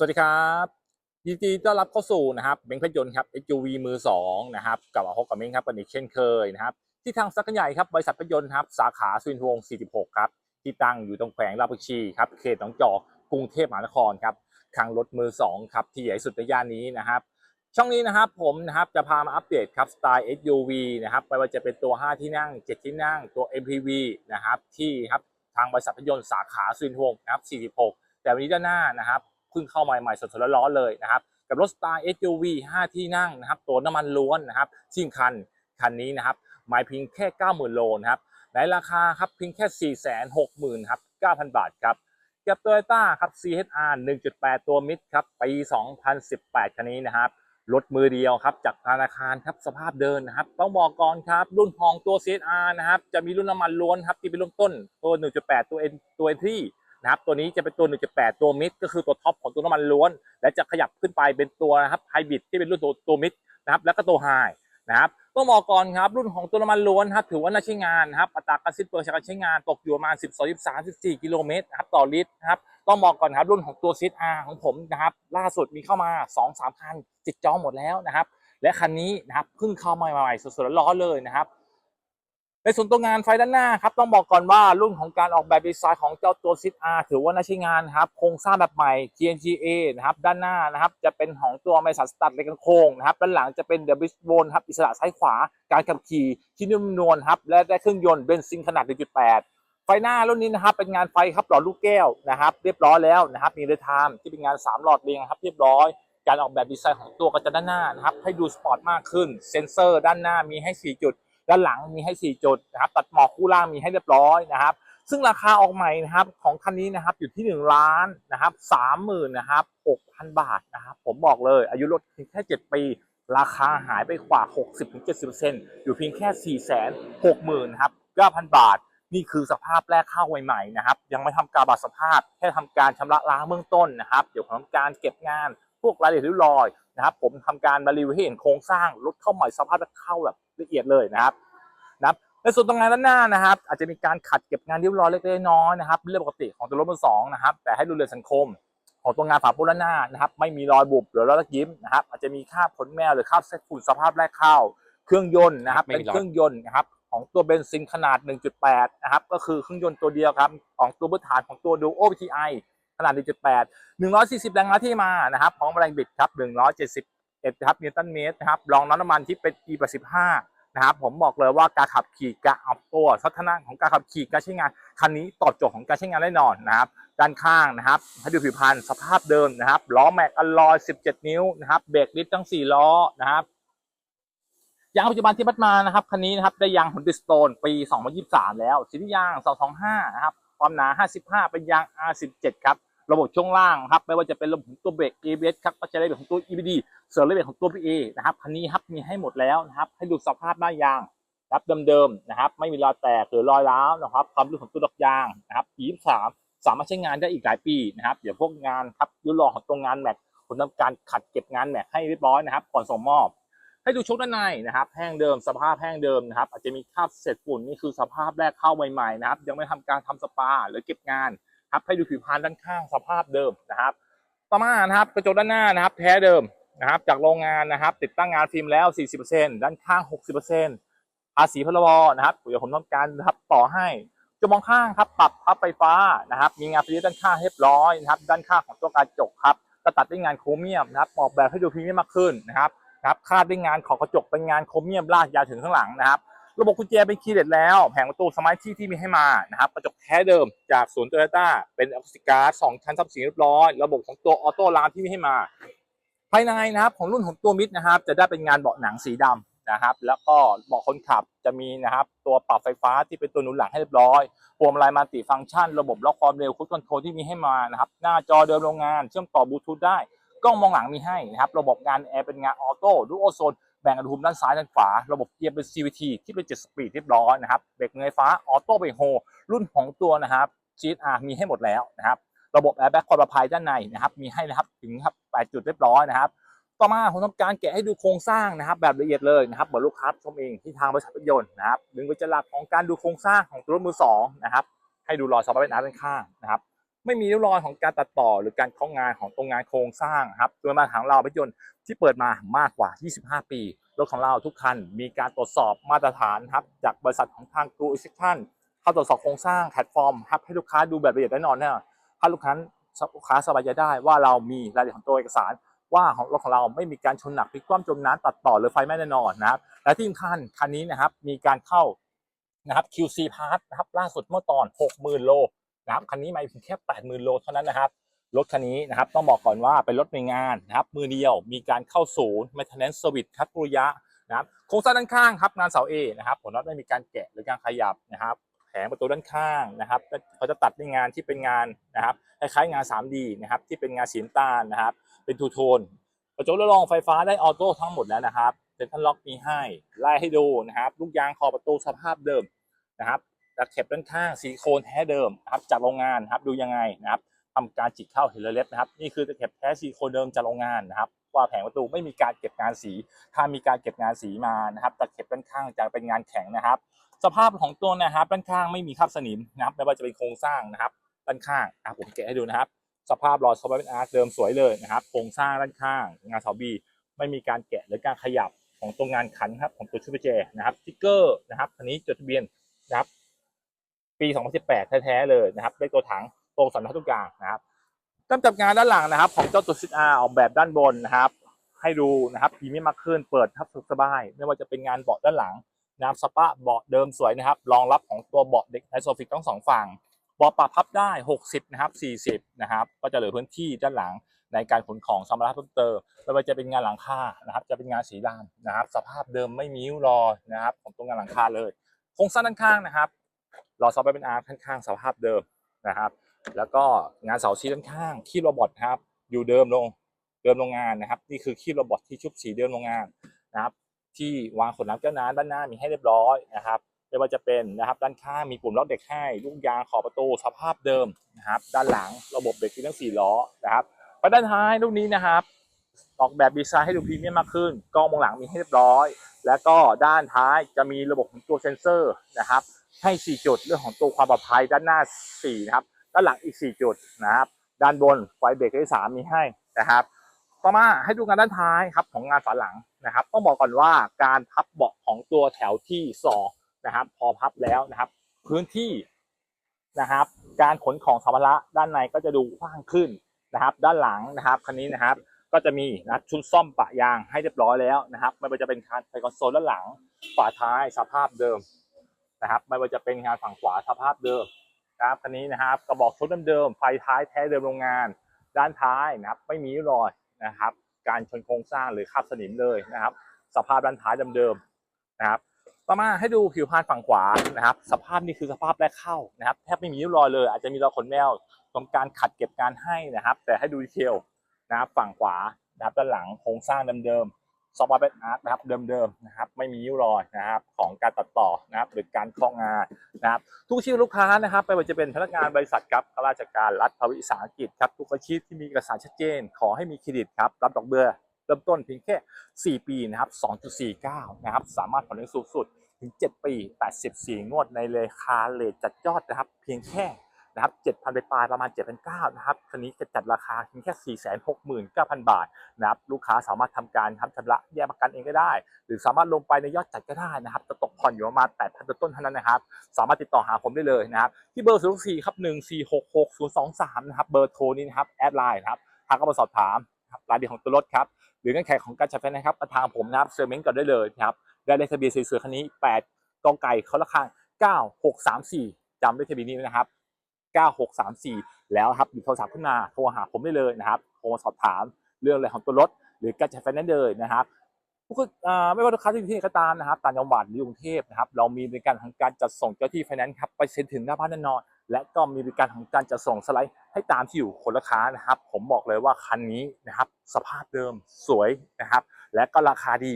สวัสดีครับยินดีต้อนรับเข้าสู่นะครับเบงค์เพชรยนต์ครับ SUV มือสองนะครับกลับมาพบกับเบงครับกันอีกเช่นเคยนะครับที่ทางสักใหญ่ครับบริษัทเพชรยนต์ครับสาขาสุวินทวงศ์46 ครับ ที่ตั้งอยู่ตรงแขวงลาดบุชีครับเขตหนองจอกกรุงเทพมหานครครับคลังรถมือสองครับที่ใหญ่สุดในย่านนี้นะครับช่องนี้นะครับผมนะครับจะพามาอัปเดตครับสไตล์ SUV นะครับไม่ว่าจะเป็นตัว 5 ที่นั่ง 7 ที่นั่งตัว MPV นะครับที่ครับทางบริษัทพยนต์สาขาสุวินทวงศ์นะครับ46 แต่วันนี้ด้านหน้านะครับ เพิ่งเข้ามาใหม่สดๆร้อนๆเลยนะครับกับรถสไตล์ SUV 5 ที่นั่งนะครับตัวน้ำมันล้วนนะครับสิ่งคันคันนี้นะครับหมายเพียงแค่ 90,000 โลนะครับในราคาครับเพียงแค่ 460,000ครับ9,000 บาทครับกับ Toyota ครับ CHR 1.8 ตัวมิดครับปี 2018 คันนี้นะครับรถมือเดียวครับจากธนาคารครับสภาพเดินนะครับ ต้องบอกก่อนครับ รุ่นของตัว CHR นะครับจะมีรุ่นน้ำมันล้วนครับที่เป็นรุ่นต้นตัว 1.8 ตัว N ตัว Entry นะครับตัวนี้จะเป็นตัว 1.8 ตัวมิดก็คือตัวท็อปของตัวน้ำมันล้วน และจะขยับขึ้นไปเป็นตัวนะครับไฮบริดที่เป็นรุ่นตัวตัวมิดนะครับแล้วก็ตัวไฮนะครับต้องบอกก่อนครับรุ่นของตัวน้ำมันล้วนครับถือว่าน่าใช้งานนะครับอัตราการสิ้นเปลืองจากการใช้งานตกอยู่ประมาณ 12 13 14 กิโลเมตรนะครับต่อลิตรนะครับต้องบอกก่อนครับรุ่นของตัว CHR ของผมนะครับล่าสุดมีเข้ามา 2-3 คันติดจองหมดแล้วนะครับและคันนี้นะครับเพิ่งเข้ามาใหม่ๆสดๆร้อนเลยนะครับ ในส่วนตัวงานไฟด้านหน้าครับต้องบอกก่อนว่ารุ่นของการออกแบบดีไซน์ของเจ้าตัว z R ถือว่าน่าใช้งานครับโครงสร้างแบบใหม่ TNGA นะครับด้านหน้านะครับจะเป็นของตัวไมสันสตัดในกันโค้งนะครับด้านหลังจะเป็นเดบิสโบนครับอิสระซ้ายขวา การขับขี่ที่นุ่มนวลครับและได้เครื่องยนต์เบนซินขนาด 1.8 ไฟหน้ารุ่นนี้นะครับเป็นงานไฟครับหลอดลูกแก้วนะครับเรียบร้อยแล้วนะครับมีเรทามที่เป็นงาน 3 หลอดเรียงครับเรียบร้อยการออกแบบดีไซน์ของตัวกระจังด้านหน้านะครับให้ดูสปอร์ตมากขึ้นเซ็นเซอร์ด้านหน้ามีให้ 4 จุด ด้านหลังมีให้ 4 จุดนะครับตัดหมอกคู่ล่างมีให้เรียบร้อยนะครับ ซึ่งราคาออกใหม่นะครับของคันนี้นะครับอยู่ที่1ล้านนะครับ30,000นนะครับ6,000บาทนะครับผมบอกเลยอายุรถเพียงแค่ 7 ปี ราคาหายไปกว่า 60-70%อยู่เพียงแค่ 460,000นะครับ9,000 บาทนี่คือสภาพแรกเข้าใหม่ๆนะครับ ยังไม่ทำการบัตรสภาพ แค่ทำการชำระล้างเบื้องต้นนะครับ เดี๋ยวผมทำการเก็บงาน พวกรายละเอียดริ้วรอยนะครับ ผมทำการมารีวิวให้เห็นโครงสร้างรถเข้าใหม่สภาพเข้าแบบละเอียดเลยนะครับนะครับในส่วนตรงงานด้านหน้านะครับ อาจจะมีการขัดเก็บงานริ้วรอยเล็กๆน้อยๆนะครับเรื่องปกติของตัวรถมือสองนะครับ แต่ให้ดูเรือนสังคมของตัวงานฝาปูด้านหน้านะครับ ไม่มีรอยบุบหรือรอยลักยิ้มนะครับ อาจจะมีคราบขนแมวหรือคราบเศษฝุ่นสภาพแรกเข้า เครื่องยนต์นะครับไม่เป็นมีรอยเครื่องยนต์นะครับของตัวเบนซินขนาด 1.8 นะครับ ก็คือเครื่องยนต์ตัวเดียวครับ ของตัวพื้นฐานของตัว Duo PTI ขนาด 1.8 140 แรงม้าที่มานะครับพร้อมแรงบิดครับ 171ครับนิวตันเมตรนะครับรองน้ำมันที่เป็น E 85นะครับผมบอกเลยว่าการขับขี่การเอาตัวทัศนะของการขับขี่การใช้งานคันนี้ตอบโจทย์ของการใช้งานแน่นอนนะครับด้านข้างนะครับให้ดูผิวพรรณสภาพเดิมนะครับล้อแม็กอลลอย 17 นิ้วนะครับเบรกลิฟทั้ง 4 ล้อนะครับยางปัจจุบันที่พัดมานะครับคันนี้นะครับได้ยางฮอนดิสโตนปี 2023 แล้วสียาง 225 นะครับความหนา 55 เป็นยาง R17 ครับ ระบบช่วงล่างครับไม่ว่าจะเป็นระบบของตัวเบรก ABS ครับก็จะได้แบบของตัว EBD เสริมระบบของตัว PA นะครับคันนี้ครับมีให้หมดแล้วนะครับให้ดูสภาพหน้ายางครับเดิมๆนะครับ ไม่มีรอยแตกหรือรอยร้าวนะครับ ความลึกของตัวดอกยางนะครับ23สามารถใช้งานได้อีกหลายปีนะครับเดี๋ยวพวกงานครับยุโรปของตัวงานแม็กผมทำการขัดเก็บงานแม็กให้เรียบร้อยนะครับก่อนส่งมอบ ให้ดูชุดด้านในนะครับแห้งเดิมสภาพแห้งเดิมนะครับ อาจจะมีคราบเศษฝุ่นนี่คือสภาพแรกเข้าใหม่ๆนะครับ ยังไม่ทำการทำสปาหรือเก็บงาน ครับให้ดูผิวพรรณด้านข้างสภาพเดิมนะครับ ต่อมานะครับกระจกด้านหน้านะครับ แท้เดิมนะครับ จากโรงงานนะครับ ติดตั้งงานฟิล์มแล้ว 40%ด้านข้าง 60%ภาษีพรบนะครับเดี๋ยวผมต้องการนะครับต่อให้จมองข้างครับปรับพับไฟฟ้านะครับ มีงานฟิล์มด้านข้างเรียบร้อยนะครับ ด้านข้างของตัวกระจกครับก็ตัดด้วยงานโครเมียมนะครับ ออกแบบให้ดูพรีเมียมมากขึ้นนะครับนะครับคาดด้วยงานขอบกระจกเป็นงานโครเมียมลากยาวถึงข้างหลังนะครับ ระบบกุญแจเป็นคีย์เลสแล้ว แผงประตูสมาร์ทที่ที่มีให้มานะครับกระจกแท้เดิมจากศูนย์โตโยต้าเป็นออฟติการ์ดสองชั้นซับสีเรียบร้อย ระบบของตัวออโต้ลามที่มีให้มา ภายในนะครับของรุ่นของตัวมิดนะครับ จะได้เป็นงานเบาะหนังสีดำนะครับ แล้วก็เบาะคนขับจะมีนะครับ ตัวปรับไฟฟ้าที่เป็นตัวหนุนหลังให้เรียบร้อยพวงมาลัยมัลติฟังก์ชัน ระบบล็อกความเร็วคุชคอนโทรลที่มีให้มานะครับหน้าจอเดิมโรงงานเชื่อมต่อบลูทูธได้กล้องมองหลังมีให้นะครับ ระบบงานแอร์เป็นงานออโต้ดูโอโซน แบ่งอุณหภูมิด้านซ้ายด้านขวา ระบบเกียร์เป็น CVT ที่เป็น 7 สปีดเรียบร้อยนะครับ เบรกมือไฟฟ้า ออโต้เบรกโฮ รุ่นของตัวนะครับ GSR มีให้หมดแล้วนะครับ ระบบแอร์แบ็กความปลอดภัยด้านในนะครับ มีให้นะครับ ถึงครับ8จุดเรียบร้อยนะครับ ต่อมาผมทำการแกะให้ดูโครงสร้างนะครับ แบบละเอียดเลยนะครับเหมือนลูกค้าชมเองที่ทางบริษัทรถยนต์นะครับหนึ่งวิจลักของการดูโครงสร้างของตัวรถมือสองนะครับ ให้ดูรอยสปาร์ตน้ำด้านข้างนะครับ ไม่มีริ้วรอยของการตัดต่อหรือการเคาะงานของตรงงานโครงสร้างครับโดยมาทางเรารถยนต์ที่เปิดมามากกว่า 25 ปีรถของเราทุกคันมีการตรวจสอบมาตรฐานครับจากบริษัทของทาง True Inspection เข้าตรวจสอบโครงสร้างแพลตฟอร์มครับให้ลูกค้าดูแบบละเอียดแน่นอนเนี่ยถ้าลูกค้าลูกค้าสบายใจได้ว่าเรามีรายละเอียดของตัวเอกสารว่าของรถของเราไม่มีการชนหนักพลิกคว่ำจมน้ำตัดต่อหรือไฟไหม้แน่นอนนะครับและที่สำคัญคันนี้นะครับมีการเข้านะครับ QC Part นะครับล่าสุดเมื่อตอน 60,000 โล นะครับคันนี้มาเพียงแค่80,000โลเท่านั้นนะครับรถคันนี้นะครับต้องบอกก่อนว่าเป็นรถในงานนะครับมือเดียวมีการเข้าศูนย์ maintenance service ครับปุริยะนะครับโครงสร้างด้านข้างครับงานเสาเอนะครับผลน็อตไม่มีการแกะหรือการขยับนะครับแผงประตูด้านข้างนะครับเขาจะตัดในงานที่เป็นงานนะครับคล้ายๆงาน 3D นะครับที่เป็นงานสีน้ำตาลนะครับ เป็นทูโทนกระจกระรองไฟฟ้าได้ออโต้ทั้งหมดแล้วนะครับเซ็นทรัลล็อกมีให้ไล่ให้ดูนะครับลูกยางขอบประตูสภาพเดิมนะครับ ตะเข็บด้านข้างซิลิโคนแท้เดิมนะครับจากโรงงานนะครับดูยังไงนะครับทำการจิกเข้าเห็นเลยเล็บนะครับนี่คือตะเข็บแท้ซิลิโคนเดิมจากโรงงานนะครับว่าแผงประตูไม่มีการเก็บงานสี ถ้ามีการเก็บงานสีมานะครับตะเข็บด้านข้างจะเป็นงานแข็งนะครับ สภาพของตัวนะครับด้านข้างไม่มีคราบสนิมนะครับไม่ว่าจะเป็นโครงสร้างนะครับด้านข้างอะผมแกะให้ดูนะครับ สภาพรอยซอฟต์แวร์อาร์ตเดิมสวยเลยนะครับโครงสร้างด้านข้าง งานเสาบีไม่มีการแกะหรือการขยับของตรงงานขันครับของตัวชุดเจนะครับสติ๊กเกอร์นะครับอันนี้จดทะเบียนนะครับ ปี 2018 แท้ๆเลยนะครับเลขตัวถังตรงสัมผัสทุกอย่างนะครับกำจับงานด้านหลังนะครับ ของเจ้าตัวซิอาร์ออกแบบด้านบนนะครับ ให้ดูนะครับพรีเมียมมากขึ้นเปิดทับสบาย ไม่ว่าจะเป็นงานเบาะด้านหลังนะครับสปะเบาะเดิมสวยนะครับ รองรับของตัวเบาะเด็กไอโซฟิกทั้งสองฝั่งเบาะปรับพับได้ 60 นะครับ 40 นะครับ ก็จะเหลือพื้นที่ด้านหลังในการขนของสัมภาระเพิ่มเติมไม่ว่าจะเป็นงานหลังคานะครับ จะเป็นงานสีดำนะครับ สภาพเดิมไม่มีริ้วรอยนะครับ ของตรงงานหลังคาเลยโครงสร้างด้านข้างนะครับ รอซอฟต์ไปเป็นอาร์ข้างๆสภาพเดิมนะครับ แล้วก็งานเสาชี้ด้านข้างขี้โรบอทครับ อยู่เดิมลงเดิมโรงงานนะครับ นี่คือขี้โรบอทที่ชุบสีเดิมโรงงานนะครับ ที่วางขนน้ำแก้วน้ำด้านหน้ามีให้เรียบร้อยนะครับไม่ว่าจะเป็นนะครับด้านข้างมีปุ่มล็อกเด็กให้ลูกยางขอบประตูสภาพเดิมนะครับ ด้านหลังระบบเบรกที่ทั้งสี่ล้อนะครับไปด้านท้ายลูกนี้นะครับ ออกแบบดีไซน์ให้ดูพรีเมียมมากขึ้น กล้องมองหลังมีให้เรียบร้อย แล้วก็ด้านท้ายจะมีระบบของตัวเซ็นเซอร์นะครับ ให้4จุดเรื่องของตัวความปลอดภัยด้านหน้า4นะครับ ด้านหลังอีก4จุดนะครับ ด้านบนไฟเบรกที่3มีให้นะครับ ต่อมาให้ดูงานด้านท้ายครับของงานฝาหลังนะครับ ต้องบอกก่อนว่าการพับเบาะของตัวแถวที่สองนะครับ พอพับแล้วนะครับ พื้นที่นะครับ การขนของสัมภาระด้านในก็จะดูกว้างขึ้นนะครับ ด้านหลังนะครับคันนี้นะครับ ก็จะมีนะชุดซ่อมปะยางให้เรียบร้อยแล้วนะครับ ไม่ว่าจะเป็นการไฟคอนโซลด้านหลังฝาท้ายสภาพเดิม นะครับ ไม่ว่าจะเป็นงานฝั่งขวาสภาพเดิมนะครับคันนี้นะครับกระบอกชุดเดิมๆไฟท้ายแท้เดิมโรงงาน ด้านท้ายนะครับ ไม่มีรอยนะครับ การชนโครงสร้างหรือคาบสนิมเลยนะครับ สภาพด้านท้ายเดิมๆนะครับต่อมาให้ดูผิวพรรณฝั่งขวานะครับ สภาพนี่คือสภาพแรกเข้านะครับแทบไม่มีรอยเลย อาจจะมีรอยขนแมวทำการขัดเก็บการให้นะครับ แต่ให้ดูดีเทลนะครับฝั่งขวานะครับด้านหลังโครงสร้างเดิม ซอฟต์แวร์เป็นอาร์ตนะครับเดิมๆนะครับไม่มีริ้วรอยนะครับของการตัดต่อนะครับหรือการเคาะงานนะครับทุกชีพลูกค้านะครับไม่ว่าจะเป็นพนักงานบริษัทครับข้าราชการรัฐภวิสาหกิจครับทุกอาชีพที่มีเอกสารชัดเจน ขอให้มีเครดิตครับรับดอกเบี้ยเริ่มต้นเพียงแค่ 4 ปีนะครับ 2.49 นะครับ สามารถผ่อนได้สูงสุดถึง 7 ปี 84 งวดในราคาเลทจัดยอดนะครับ เพียงแค่ นะครับ7,000ไปปลายประมาณ 7,900นะครับคันนี้จะจัดราคาเพียงแค่ 469,000 บาทนะครับลูกค้าสามารถทำการทำชำระแยกประกันเองก็ได้ หรือสามารถลงไปในยอดจัดก็ได้นะครับจะตกผ่อนอยู่ประมาณ 8,000ต้นเท่านั้นนะครับ สามารถติดต่อหาผมได้เลยนะครับ ที่เบอร์0 4ครับ1466023 นะครับ เบอร์โทรนี้นะครับแอดไลน์นะครับทักเข้ามาสอบถามครับรายละเอียดของตัวรถครับหรือเงื่อนไขของการจัดไฟนนะครับมาทางผมนะครับเซอร์เมนต์ก่อนได้เลยนะครับได้เลขทะเบียนสวยๆคันนี้ 8กองไก่เขาละคาง9634จำเลขทะเบียนนี้นะครับ 9634 แล้วครับหยิบโทรศัพท์ขึ้นมาโทรหาผมได้เลยนะครับโทรมาสอบถามเรื่องอะไรของตัวรถ หรือการจัดไฟแนนซ์เลยนะครับทุกคนอ่าไม่ว่าลูกค้าที่อยู่ที่ไหนก็ตามนะครับต่างจังหวัดหรือกรุงเทพนะครับเรามีบริการทางการจัดส่งเจ้าที่ไฟแนนซ์ครับไปเซ็นถึงหน้าบ้านแน่นอน และก็มีบริการของการจัดส่งสไลด์ให้ตามที่อยู่คนลูกค้านะครับ ผมบอกเลยว่าคันนี้นะครับสภาพเดิมสวยนะครับ และก็ราคาดี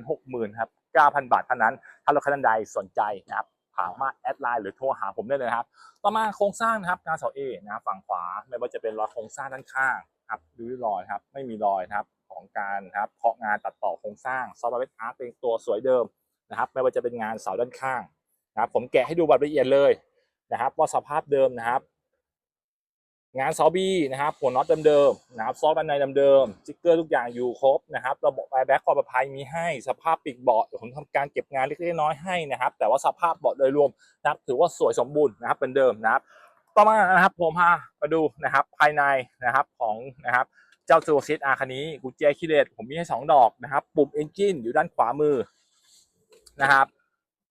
460,000ครับ9,000 บาทเท่านั้น ถ้าลูกค้าท่านใดสนใจนะครับ ถามาแอดไลน์หรือโทรหาผมได้เลยครับต่อมาโครงสร้างนะครับงานเสาเอนะฝั่งขวาไม่ว่าจะเป็นรอยโครงสร้างด้านข้างครับหรือรอยครับไม่มีรอยนะครับของการนะครับเพาะงานตัดต่อโครงสร้างซอฟต์แวร์อาร์ตเป็นตัวสวยเดิมนะครับ ไม่ว่าจะเป็นงานเสาด้านข้างนะครับผมแกะให้ดูแบบละเอียดเลยนะครับ ว่าสภาพเดิมนะครับ งานซอบี้นะครับหัวน็อตเดิมๆนะครับซอกด้านในเดิมๆสติ๊กเกอร์ทุกอย่างอยู่ครบนะครับ ระบบแอร์แบ็กความปลอดภัยมีให้สภาพปีกเบาะผมทำการเก็บงานเล็กๆน้อยๆให้นะครับ แต่ว่าสภาพเบาะโดยรวมนะครับถือว่าสวยสมบูรณ์นะครับเป็นเดิมนะครับ ต่อมานะครับผมพามาดูนะครับภายในนะครับของนะครับเจ้าตัว CSR คันนี้กุญแจคีย์เลสผมมีให้สองดอกนะครับ ปุ่มเอนจินอยู่ด้านขวามือนะครับ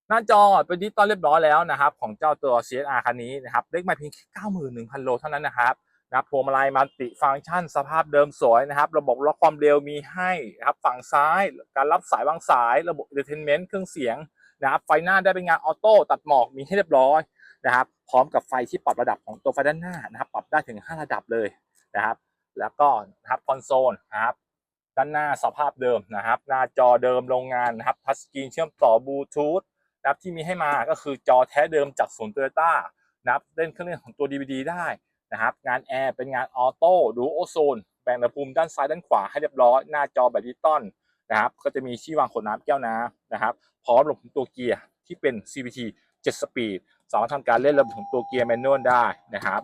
หน้าจอเป็นดิจิตอลเรียบร้อยแล้วนะครับ ของเจ้าตัว CSR คันนี้นะครับเลขไมาเพียงแค่91,000 โลเท่านั้นนะครับนะพวงมาลัยมัลติฟังก์ชัน สภาพเดิมสวยนะครับ ระบบล็อกความเร็วมีให้นะครับฝั่งซ้าย การรับสายวางสายระบบ entertainment เครื่องเสียงนะครับไฟหน้าได้เป็นงานออโต้ตัดหมอกมีให้เรียบร้อยนะครับพร้อมกับไฟที่ปรับระดับของตัวไฟด้านหน้านะครับ ปรับได้ถึง 5 ระดับเลยนะครับ แล้วก็นะครับคอนโซลนะครับด้านหน้าสภาพเดิมนะครับ หน้าจอเดิมโรงงานนะครับทัชสกรีนเชื่อมต่อบลูทูธ นะครับที่มีให้มาก็คือจอแท้เดิมจากศูนย์โตโยต้านะครับเล่นเครื่องเล่นของตัว DVD ได้นะครับงานแอร์เป็นงานออโต้ดูโอโซนแบ่งอุณหภูมิด้านซ้ายด้านขวาให้เรียบร้อยหน้าจอแบบดิจิตอลนะครับก็จะมีที่วางขวดน้ำแก้วน้ำนะครับพร้อมระบบของตัวเกียร์ที่เป็น CVT 7 Speed สามารถทำการเล่นระบบของตัวเกียร์แมนนวลได้นะครับ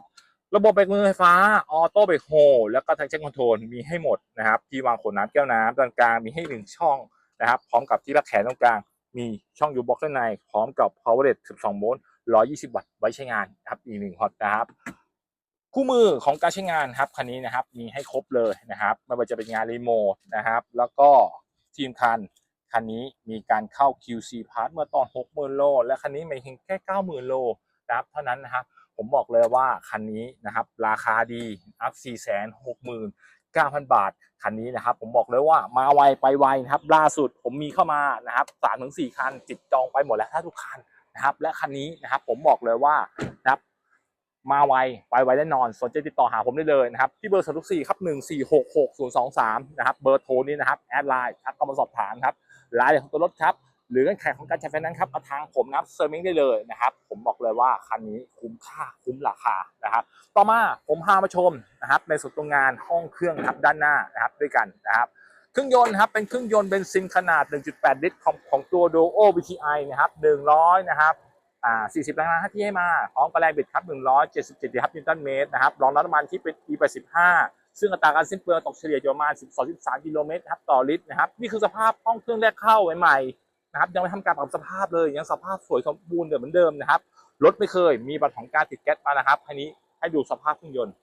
ระบบเบรกมือไฟฟ้าออโต้เบรกโฮแล้วก็ทางเช็คคอนโทรลมีให้หมดนะครับ ที่วางขวดน้ำแก้วน้ำตรงกลางมีให้หนึ่งช่องนะครับ พร้อมกับที่รักแขนตรงกลาง มีช่องยูบ็อกด้านในพร้อมกับ power rate 12 โวลต์ 120 วัตต์ไว้ใช้งานครับอีกหนึ่งฮอตนะครับคู่มือของการใช้งานครับคันนี้นะครับมีให้ครบเลยนะครับไม่ว่าจะเป็นงานรีโมทนะครับแล้วก็ทีมคันคันนี้มีการเข้า QC Part เมื่อตอน 60,000 โล และคันนี้ไม่เพียงแค่ 90,000 โลนะครับเท่านั้นนะครับผมบอกเลยว่าคันนี้นะครับราคาดีอัพ 9,000 บาท คันนี้นะครับ ผมบอกเลยว่ามาไวไปไวนะครับล่าสุดผมมีเข้ามานะครับ3ถึง4คันจิตจองไปหมดแล้วถ้าทุกคันนะครับ และคันนี้นะครับผมบอกเลยว่านะครับมาไวไปไวแน่นอนสนใจติดต่อหาผมได้เลยนะครับ ที่เบอร์สทุกสี่ครับหนึ่งสี่หกหกศูนย์สองสามนะครับเบอร์โทรนี้นะครับแอดไลน์ทักเข้ามาสอบถามครับรายละเอียดของตัวรถครับ หรือเงื่อนไขของการใช้ไฟแนนซ์ครับมาทางผมนะครับเซอร์มิงได้เลยนะครับ ผมบอกเลยว่าคันนี้คุ้มค่าคุ้มราคานะครับ ต่อมาผมพามาชมนะครับในส่วนตรงงานห้องเครื่องครับด้านหน้านะครับด้วยกันนะครับเครื่องยนต์ครับเป็นเครื่องยนต์เบนซินขนาด 1.8 ลิตรของของตัว Duo VTI นะครับ100 นะครับอ่า40แรงม้าที่ให้มาพร้อมกับแรงบิดครับ177ครับนิวตันเมตรนะครับรองน้ำมันที่เป็น E85 ซึ่งอัตราการสิ้นเปลืองตกเฉลี่ยอยู่ประมาณ12-13กิโลเมตรครับต่อลิตรนะครับนี่คือสภาพห้องเครื่องแรกเข้าใหม่ๆ นะครับยังไม่ทำการปรับสภาพเลยยังสภาพสวยสมบูรณ์เหมือนเดิมนะครับรถไม่เคยมีบัตรของการติดแก๊สมานะครับคันนี้ให้ดูสภาพเครื่องยนต์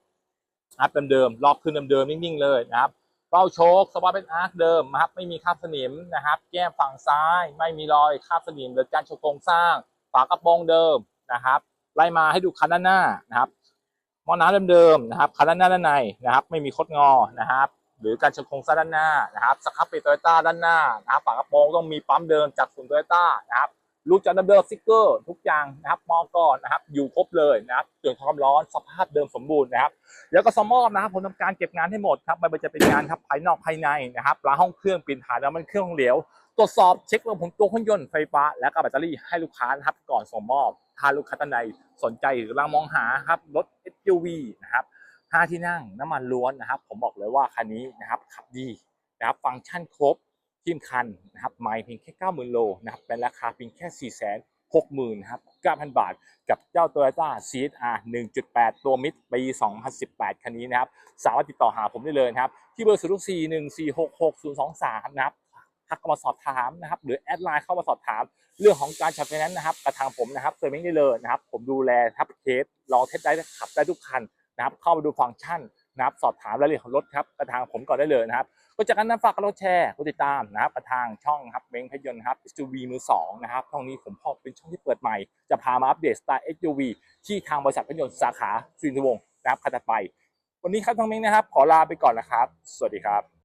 นะครับเดิมๆรอบคืนเดิมๆนิ่งๆเลยนะครับเป้าโชคสปาเป็นอาร์คเดิมนะครับไม่มีคราบสนิมนะครับ แก้มฝั่งซ้าย ไม่มีรอยคราบสนิมหรือการโชว์โครงสร้าง ฝากระโปรงเดิมนะครับไล่มาให้ดูคันด้านหน้านะครับมอน้ำเดิมๆนะครับคันด้านหน้าด้านในนะครับ ไม่มีคดงอนะครับ หรือการชว์โครงสร้างด้านหน้านะครับสครับปีโตโยต้าด้านหน้านะครับฝากระโปรงต้องมีปั๊มเดิมจากศูนย์โตโยต้านะครับรูปจานเดิมสติกเกอร์ทุกอย่างนะครับมอก่อนนะครับ อยู่ครบเลยนะครับเรื่องความร้อนสภาพเดิมสมบูรณ์นะครับ แล้วก็สมอบนะครับผมทำการเก็บงานให้หมดครับไม่ว่าจะเป็นงานครับภายนอกภายในนะครับล้างห้องเครื่องปลี่ยนถ่ายน้ำมันเครื่องเหลวตรวจสอบเช็คระบบตัวเครื่องยนต์ไฟฟ้า และก็แบตเตอรี่ให้ลูกค้านะครับก่อนส่งมอบถ้าลูกค้าท่านใดสนใจหรือกำลังมองหาครับรถ SUV นะครับ 5 ที่นั่งน้ำมันล้วนนะครับ ผมบอกเลยว่าคันนี้นะครับขับดีนะครับฟังก์ชันครบทีมคันนะครับไม่เพียงแค่ 90,000 โลนะครับเป็นราคาเพียงแค่460,000นะครับ9,000 บาท กับเจ้า Toyota CSR 1.8 ตัวมิดปี 2018 คันนี้นะครับ สามารถติดต่อหาผมได้เลยนะครับ ที่เบอร์ 0 4 1 4 6 6 0 2 3 นะครับทักเข้ามาสอบถามนะครับ หรือแอดไลน์เข้ามาสอบถาม เรื่องของการใช้ไฟแนนซ์นะครับกระทางผมนะครับเซอร์มิงได้เลยนะครับ ผมดูแลทับเคสลองเทสได้ขับได้ทุกคัน นะครับเข้ามาดูฟังก์ชันนะครับสอบถามรายละเอียดของรถครับกระทางผมก่อนได้เลยนะครับก็จากนั้นฝากกดแชร์กดติดตามนะครับกระทางช่องครับเบงเพชรยนต์ครับ SUV มือสองนะครับช่องนี้ผมพอเป็นช่องที่เปิดใหม่ จะพามาอัปเดตสไตล์ SUV ที่ทางบริษัทเพชรยนต์สาขาสุรินทรวงศ์นะครับคันต่อไป วันนี้ครับทั้งเม้งนะครับ ขอลาไปก่อนนะครับ สวัสดีครับ